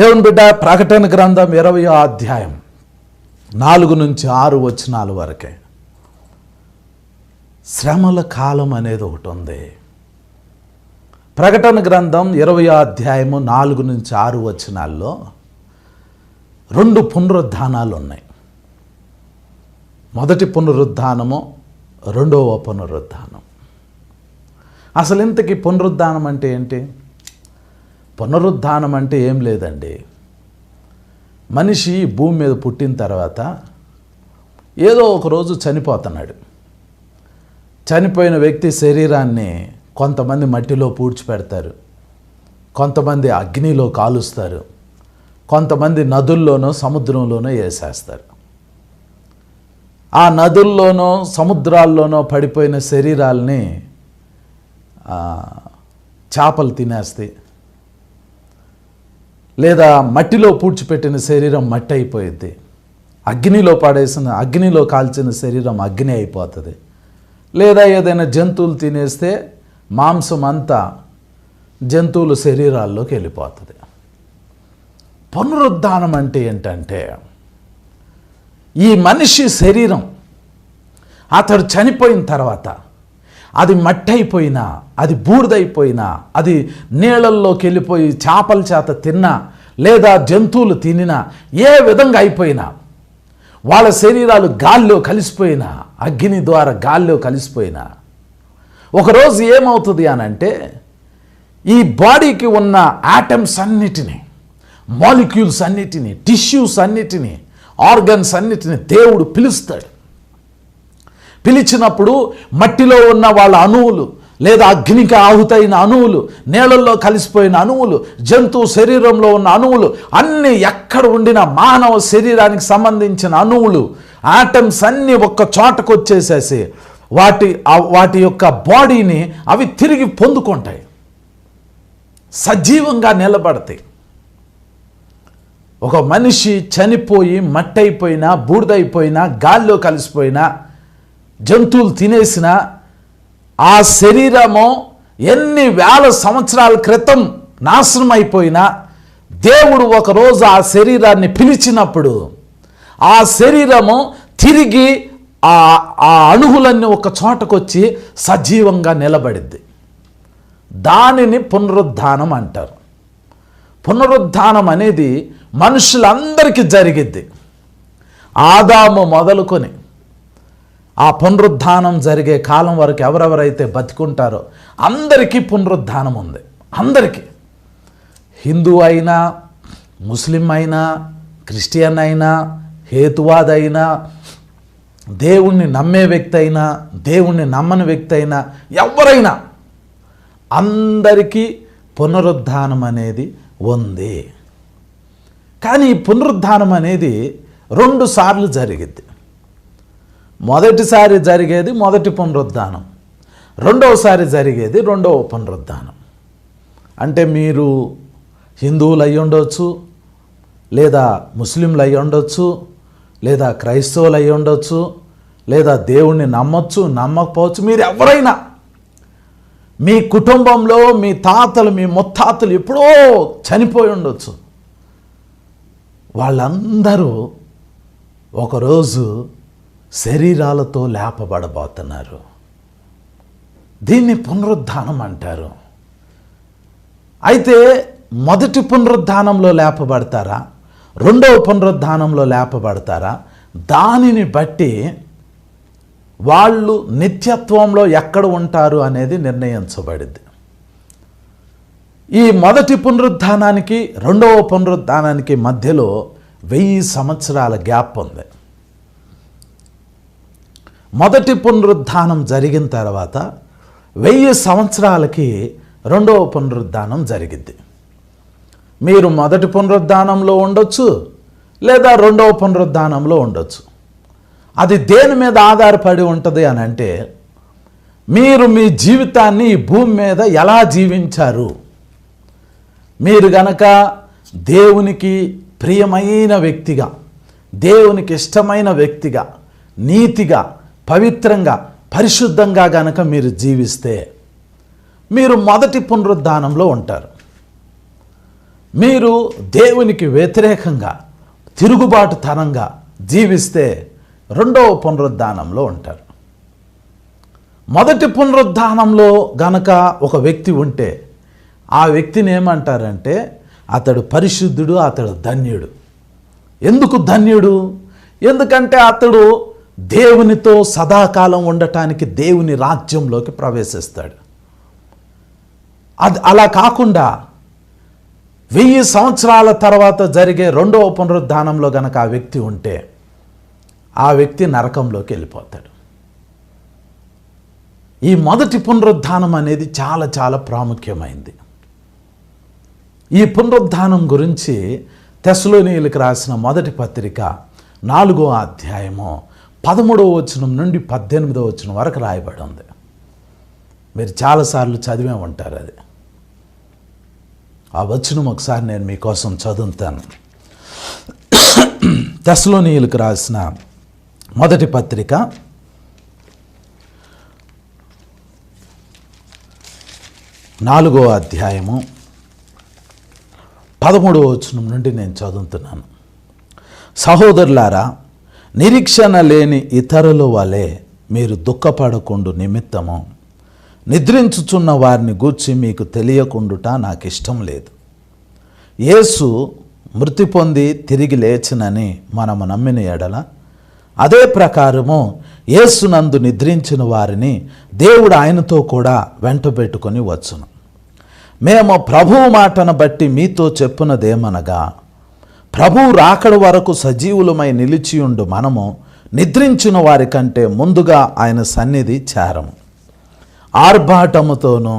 దేవుని బిడ్డ ప్రకటన గ్రంథం ఇరవయో అధ్యాయం నాలుగు నుంచి ఆరు వచనాలు వరకే. శ్రమల కాలం అనేది ఒకటి ఉంది. ప్రకటన గ్రంథం ఇరవయో అధ్యాయము నాలుగు నుంచి ఆరు వచనాల్లో రెండు పునరుద్ధానాలు ఉన్నాయి. మొదటి పునరుద్ధానము రెండవ పునరుద్ధానం. అసలు ఇంతకీ పునరుద్ధానం అంటే ఏంటి? పునరుద్ధానం అంటే ఏం లేదండి. మనిషి భూమి మీద పుట్టిన తర్వాత ఏదో ఒక రోజు చనిపోతున్నాడు. చనిపోయిన వ్యక్తి శరీరాన్ని కొంతమంది మట్టిలో పూడ్చిపెడతారు. కొంతమంది అగ్నిలో కాలుస్తారు. కొంతమంది నదుల్లోనో సముద్రంలోనో వేసేస్తారు. ఆ నదుల్లోనో సముద్రాల్లోనో పడిపోయిన శరీరాల్ని చేపలు తినేస్తాయి. లేదా మట్టిలో పూడ్చిపెట్టిన శరీరం మట్టి అయిపోయింది అగ్నిలో పడేసిన అగ్నిలో కాల్చిన శరీరం అగ్ని అయిపోతుంది. లేదా ఏదైనా జంతువులు తినేస్తే మాంసం అంతా జంతువుల శరీరాల్లోకి వెళ్ళిపోతుంది. పునరుద్ధానం అంటే ఏంటంటే ఈ మనిషి శరీరం అతడు చనిపోయిన తర్వాత అది మట్టి అయిపోయినా అది బూడిదైపోయినా అది నీళ్ళల్లోకి వెళ్ళిపోయి చేపల చేత తిన్నా లేదా జంతువులు తినినా ఏ విధంగా అయిపోయినా వాళ్ళ శరీరాలు గాల్లో కలిసిపోయినా అగ్ని ద్వారా గాల్లో కలిసిపోయినా ఒకరోజు ఏమవుతుంది అని అంటే ఈ బాడీకి ఉన్న ఆటమ్స్ అన్నిటినీ మాలిక్యూల్స్ అన్నిటినీ టిష్యూస్ అన్నిటినీ ఆర్గన్స్ అన్నిటినీ దేవుడు పిలుస్తాడు. పిలిచినప్పుడు మట్టిలో ఉన్న వాళ్ళ అణువులు లేదా అగ్నికి ఆహుతైన అణువులు నీళ్ళల్లో కలిసిపోయిన అణువులు జంతువు శరీరంలో ఉన్న అణువులు అన్నీ ఎక్కడ ఉండిన మానవ శరీరానికి సంబంధించిన అణువులు ఆటమ్స్ అన్నీ ఒక్క చోటకు వచ్చేసేసి వాటి వాటి యొక్క బాడీని అవి తిరిగి పొందుకుంటాయి. సజీవంగా నిలబడతాయి. ఒక మనిషి చనిపోయి మట్టయిపోయినా బూడిదైపోయినా గాల్లో కలిసిపోయినా జంతువులు తినేసిన ఆ శరీరము ఎన్ని వేల సంవత్సరాల క్రితం నాశనం అయిపోయినా దేవుడు ఒకరోజు ఆ శరీరాన్ని పిలిచినప్పుడు ఆ శరీరము తిరిగి ఆ ఆ అణువులన్నీ ఒక చోటకొచ్చి సజీవంగా నిలబడిద్ది. దానిని పునరుద్ధానం అంటారు. పునరుద్ధానం అనేది మనుషులందరికీ జరిగిద్ది. ఆదాము మొదలుకొని ఆ పునరుద్ధానం జరిగే కాలం వరకు ఎవరెవరైతే బతికుంటారో అందరికీ పునరుద్ధానం ఉంది. అందరికీ. హిందూ అయినా ముస్లిం అయినా క్రిస్టియన్ అయినా హేతువాద్ అయినా దేవుణ్ణి నమ్మే వ్యక్తి అయినా దేవుణ్ణి నమ్మని వ్యక్తి అయినా ఎవరైనా అందరికీ పునరుద్ధానం అనేది ఉంది. కానీ ఈ పునరుద్ధానం అనేది రెండు సార్లు జరిగిద్ది. మొదటిసారి జరిగేది మొదటి పునరుద్ధానం. రెండవసారి జరిగేది రెండవ పునరుద్ధానం. అంటే మీరు హిందువులు అయి ఉండొచ్చు లేదా ముస్లింలు అయి ఉండొచ్చు లేదా క్రైస్తవులు అయి ఉండొచ్చు లేదా దేవుణ్ణి నమ్మొచ్చు నమ్మకపోవచ్చు మీరు ఎవరైనా మీ కుటుంబంలో మీ తాతలు మీ ముత్తాతలు ఎప్పుడో చనిపోయి ఉండొచ్చు. వాళ్ళందరూ ఒకరోజు శరీరాలతో లేపబడబోతున్నారు. దీన్ని పునరుద్ధానం అంటారు. అయితే మొదటి పునరుద్ధానంలో లేపబడతారా? రెండవ పునరుద్ధానంలో లేపబడతారా? దానిని బట్టి వాళ్ళు నిత్యత్వంలో ఎక్కడ ఉంటారు అనేది నిర్ణయించబడింది. ఈ మొదటి పునరుద్ధానానికి రెండవ పునరుద్ధానానికి మధ్యలో వెయ్యి సంవత్సరాల గ్యాప్ ఉంది. మొదటి పునరుద్ధానం జరిగిన తర్వాత వెయ్యి సంవత్సరాలకి రెండవ పునరుద్ధానం జరిగింది. మీరు మొదటి పునరుద్ధానంలో ఉండొచ్చు లేదా రెండవ పునరుద్ధానంలో ఉండొచ్చు. అది దేని మీద ఆధారపడి ఉంటుంది అని అంటే మీరు మీ జీవితాన్ని ఈ భూమి మీద ఎలా జీవించారు? మీరు గనక దేవునికి ప్రియమైన వ్యక్తిగా దేవునికి ఇష్టమైన వ్యక్తిగా నీతిగా పవిత్రంగా పరిశుద్ధంగా గనక మీరు జీవిస్తే మీరు మొదటి పునరుద్ధానంలో ఉంటారు. మీరు దేవునికి వ్యతిరేకంగా తిరుగుబాటు తనంగా జీవిస్తే రెండవ పునరుద్ధానంలో ఉంటారు. మొదటి పునరుద్ధానంలో గనక ఒక వ్యక్తి ఉంటే ఆ వ్యక్తిని ఏమంటారంటే అతడు పరిశుద్ధుడు అతడు ధన్యుడు. ఎందుకు ధన్యుడు? ఎందుకంటే అతడు దేవునితో సదాకాలం ఉండటానికి దేవుని రాజ్యంలోకి ప్రవేశిస్తాడు. అది అలా కాకుండా వెయ్యి సంవత్సరాల తర్వాత జరిగే రెండవ పునరుద్ధానంలో గనక ఆ వ్యక్తి ఉంటే ఆ వ్యక్తి నరకంలోకి వెళ్ళిపోతాడు. ఈ మొదటి పునరుద్ధానం అనేది చాలా చాలా ప్రాముఖ్యమైంది. ఈ పునరుద్ధానం గురించి తెసలోనీయులకు రాసిన మొదటి పత్రిక నాలుగో అధ్యాయము పదమూడవ వచనం నుండి పద్దెనిమిదవ వచనం వరకు రాయబడి ఉంది. మీరు చాలాసార్లు చదివే ఉంటారు అది. ఆ వచనం ఒకసారి నేను మీకోసం చదువుతాను. తెసలోనీయులకు రాసిన మొదటి పత్రిక నాలుగో అధ్యాయము పదమూడవ వచనం నుండి నేను చదువుతున్నాను. సహోదరులారా నిరీక్షణ లేని ఇతరుల వలె మీరు దుఃఖపడకుండు నిమిత్తము. నిద్రించుచున్న వారిని గూర్చి మీకు తెలియకుండుట నాకు ఇష్టం లేదు. యేసు మృతి పొంది తిరిగి లేచినని మనము నమ్మిన ఎడల అదే ప్రకారము యేసునందు నిద్రించిన వారిని దేవుడు ఆయనతో కూడా వెంటబెట్టుకొని వచ్చును. మేము ప్రభువు మాటను బట్టి మీతో చెప్పునదేమనగా ప్రభు రాకడ వరకు సజీవులమై నిలిచియుండు మనము నిద్రించిన వారి కంటే ముందుగా ఆయన సన్నిధి చేరము ఆర్భాటముతోనూ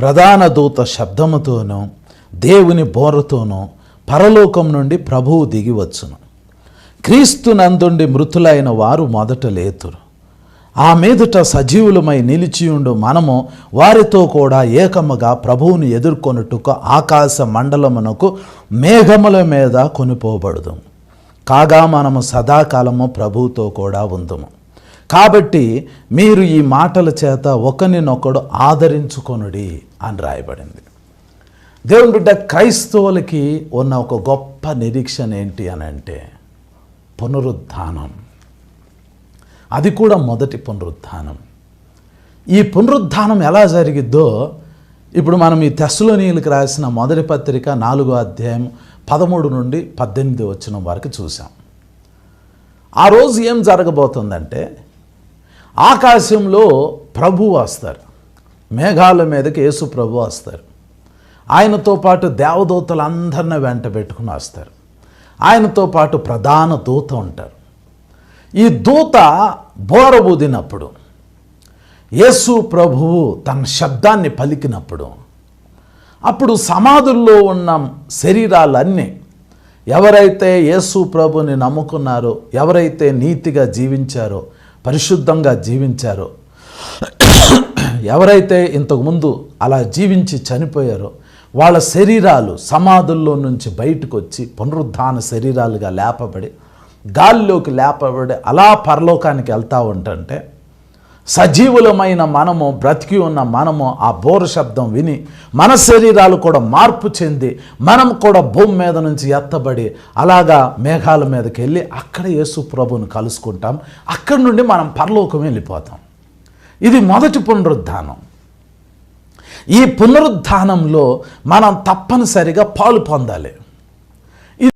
ప్రధాన దూత శబ్దముతోనూ దేవుని బోరతోనూ పరలోకం నుండి ప్రభువు దిగివచ్చును క్రీస్తు నందుండి మృతులైన వారు మొదట లేతురు. ఆ మీదుట సజీవులమై నిలిచియుండు మనము వారితో కూడా ఏకముగా ప్రభువుని ఎదుర్కొనుటకు ఆకాశ మండలమునకు మేఘముల మీద కొనిపోబడదు. కాగా మనము సదాకాలము ప్రభువుతో కూడా ఉందము. కాబట్టి మీరు ఈ మాటల చేత ఒకరినొకడు ఆదరించుకొనుడి అని రాయబడింది. దేవుని బిడ్డ క్రైస్తవులకి ఉన్న ఒక గొప్ప నిరీక్షణ ఏంటి అని అంటే పునరుద్ధానం. అది కూడా మొదటి పునరుద్ధానం ఈ పునరుద్ధానం ఎలా జరిగిద్దో ఇప్పుడు మనం ఈ తెస్సులోనీయులకు రాసిన మొదటి పత్రిక నాలుగో అధ్యాయం పదమూడు నుండి పద్దెనిమిది వచ్చిన వరకు చూసాం ఆ రోజు ఏం జరగబోతుందంటే ఆకాశంలో ప్రభు వస్తారు. మేఘాల మీదకి యేసు ప్రభు వస్తారు. ఆయనతో పాటు దేవదూతలందరిని వెంట పెట్టుకుని వస్తారు. ఆయనతో పాటు ప్రధాన దూత ఉంటారు. ఈ దూత బోరబూదినప్పుడు యేసు ప్రభువు తన శబ్దాన్ని పలికినప్పుడు అప్పుడు సమాధుల్లో ఉన్న శరీరాలన్నీ ఎవరైతే యేసు ప్రభుని నమ్ముకున్నారో ఎవరైతే నీతిగా జీవించారో పరిశుద్ధంగా జీవించారో ఎవరైతే ఇంతకుముందు అలా జీవించి చనిపోయారో వాళ్ళ శరీరాలు సమాధుల్లో నుంచి బయటకు వచ్చి పునరుద్ధాన శరీరాలుగా లేపబడి గాలిలోకి లేపబడి అలా పరలోకానికి వెళ్తూ ఉంటుంటే సజీవులమైన మనము బ్రతికి ఉన్న మనము ఆ బోర శబ్దం విని మన శరీరాలు కూడా మార్పు చెంది మనం కూడా భూమి మీద నుంచి ఎత్తబడి అలాగా మేఘాల మీదకి వెళ్ళి అక్కడ యేసు ప్రభుని కలుసుకుంటాం. అక్కడి నుండి మనం పరలోకం వెళ్ళిపోతాం. ఇది మొదటి పునరుద్ధానం. ఈ పునరుద్ధానంలో మనం తప్పనిసరిగా పాలు పొందాలి.